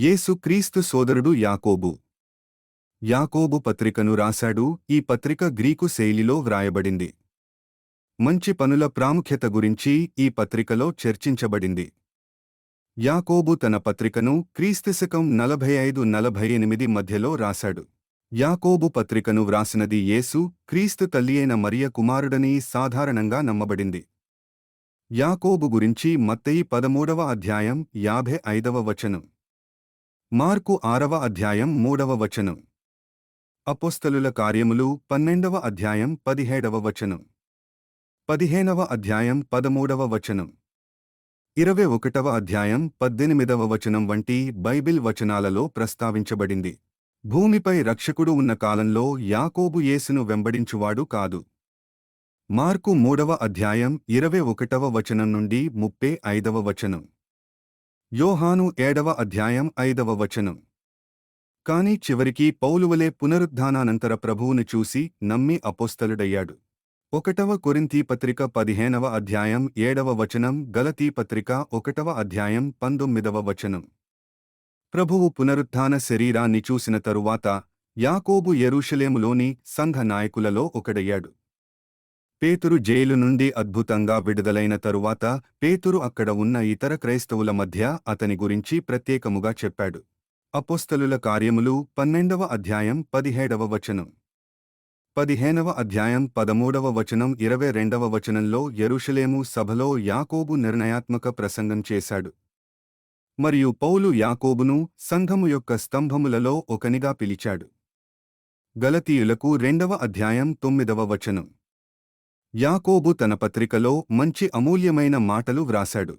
యేసు క్రీస్తు సోదరుడు యాకోబు. యాకోబు పత్రికను రాశాడు ఈ పత్రిక గ్రీకు శైలిలో వ్రాయబడింది. మంచి పనుల ప్రాముఖ్యత గురించి ఈ పత్రికలో చర్చించబడింది. యాకోబు తన పత్రికను క్రీస్తుశకం నలభై ఐదు నలభై ఎనిమిది మధ్యలో రాశాడు. యాకోబు పత్రికను వ్రాసినది యేసు క్రీస్తు తల్లియైన మరియ కుమారుడని సాధారణంగా నమ్మబడింది. యాకోబు గురించి మత్తయి పదమూడవ అధ్యాయం యాభై ఐదవ వచనం. మార్కు ఆరవ అధ్యాయం మూడవ వచనం. అపోస్తలుల కార్యములు పన్నెండవ అధ్యాయం పదిహేడవ వచనం. పదిహేనవ అధ్యాయం పదమూడవ వచనం. ఇరవై ఒకటవ అధ్యాయం పద్దెనిమిదవ వచనం వంటి బైబిల్ వచనాలలో ప్రస్తావించబడింది. భూమిపై రక్షకుడు ఉన్న కాలంలో యాకోబు యేసును వెంబడించువాడు కాదు. మార్కు మూడవ అధ్యాయం ఇరవై ఒకటవ వచనం నుండి ముప్పై ఐదవ వచనం. యోహాను ఏడవ అధ్యాయం ఐదవ వచనం. కాని చివరికి పౌలువలే పునరుద్ధానానంతర ప్రభువును చూసి నమ్మి అపోస్తలుడయ్యాడు. ఒకటవ కొరింథీ పత్రిక పదిహేనవ అధ్యాయం ఏడవ వచనం గలతీ పత్రిక ఒకటవ అధ్యాయం పంతొమ్మిదవ వచనం. ప్రభువు పునరుద్ధాన శరీరాన్ని చూసిన తరువాత యాకోబు యెరూషలేములోని సంఘ నాయకులలో ఒకడయ్యాడు. పేతురు జైలు నుండి అద్భుతంగా విడుదలైన తరువాత పేతురు అక్కడ ఉన్న ఇతర క్రైస్తవుల మధ్య అతని గురించి ప్రత్యేకముగా చెప్పాడు. అపోస్తలుల కార్యములు పన్నెండవ అధ్యాయం పదిహేడవ వచనం. పదిహేనవ అధ్యాయం పదమూడవ వచనం ఇరవై రెండవ వచనంలో యెరూషలేము సభలో యాకోబు నిర్ణయాత్మక ప్రసంగం చేశాడు. మరియు పౌలు యాకోబును సంఘము యొక్క స్తంభములలో ఒకనిగా పిలిచాడు. గలతీయులకు రెండవ అధ్యాయం తొమ్మిదవ వచనం. యాకోబు తన పత్రికలో మంచి అమూల్యమైన మాటలు వ్రాశాడు.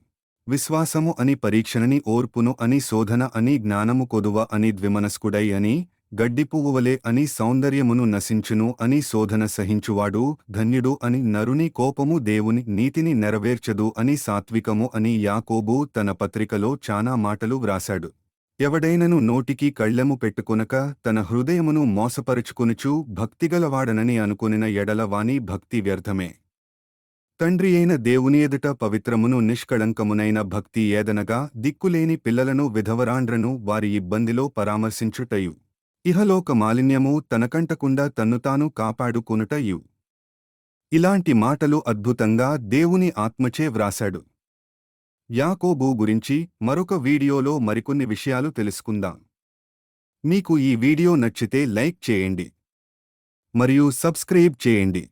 విశ్వాసము అని పరీక్షణని ఓర్పును అని శోధన అని జ్ఞానము కొదువ అని ద్విమనస్కుడై అని గడ్డిపువ్వువలే అని సౌందర్యమును నశించును అని శోధన సహించువాడు ధన్యుడు అని నరుని కోపము దేవుని నీతిని నెరవేర్చదు అని సాత్వికము అని యాకోబు తన పత్రికలో చానా మాటలు వ్రాశాడు. ఎవడైనను నోటికి కళ్ళెము పెట్టుకొనక తన హృదయమును మోసపరుచుకొనుచు భక్తిగలవాడనని అనుకొనిన ఎడల వాని భక్తి వ్యర్థమే. తండ్రి అయిన దేవుని ఎదుట పవిత్రమును నిష్కళంకమునైన భక్తి ఏదనగా దిక్కులేని పిల్లలను విధవరాండ్రను వారి ఇబ్బందిలో పరామర్శించుటయు. ఇహలోక మాలిన్యము తనకంటకుండా తన్ను తాను కాపాడుకొనుటయు. ఇలాంటి మాటలు అద్భుతంగా దేవుని ఆత్మచే వ్రాశాడు. యాకోబు గురించి మరొక వీడియోలో మరికొన్ని విషయాలు తెలుసుకుందాం. మీకు ఈ వీడియో నచ్చితే లైక్ చేయండి. మరియు సబ్స్క్రైబ్ చేయండి.